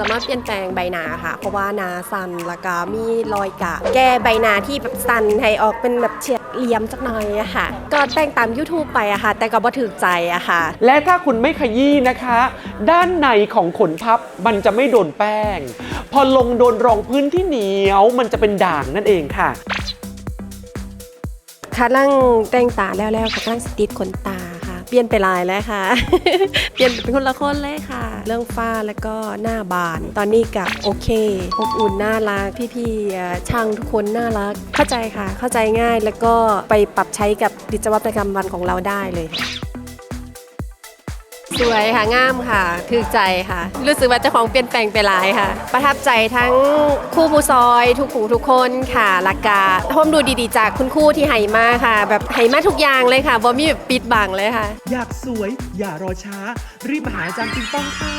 สามารถเปลี่ยนแปลงใบหนาค่ะ เพราะว่าหนาสั่นแล้วก็มีรอยกะ แก้ใบหนาที่แบบสั่นให้ออกเป็นแบบเฉียดเหลี่ยมสักหน่อยอะค่ะ ก็แต่งตาม YouTube ไปอะค่ะ แต่ก็บ่ถูกใจอะค่ะ และถ้าคุณไม่ขยี้นะคะ ด้านในของขนพับมันจะไม่โดนแป้ง พอลงโดนรองพื้นที่เหนียวมันจะเป็นด่างนั่นเองค่ะค่ะร่างแต่งตาแล้วแล้วค่ะร่างสติดขนตาค่ะ เปลี่ยนไปหลายแล้วค่ะ เปลี่ยนเป็นคนละคนเลยค่ะ เรื่องฝ้าแล้วก็หน้าบาน ตอนนี้กับโอเคอบอุ่นน่ารักพี่ๆช่างทุกคนน่ารัก เข้าใจค่ะ เข้าใจง่ายแล้วก็ไปปรับใช้กับกิจวัตรประจำวันของเราได้เลย สวยค่ะงามค่ะถือใจค่ะ รู้สึกว่าเจ้าของเปลี่ยนแปลงไปหลายค่ะ ประทับใจทั้งคู่ผู้ซอยทุกผู้ทุกคนค่ะลักกาพมดูดีๆ จากคุณครู่ที่ไหมาค่ะ แบบไหมาทุกอย่างเลยค่ะบ่มีแบบปิดบังเลยค่ะ อยากสวยอย่ารอช้า รีบมาหาอาจารย์ปิงปองค่ะ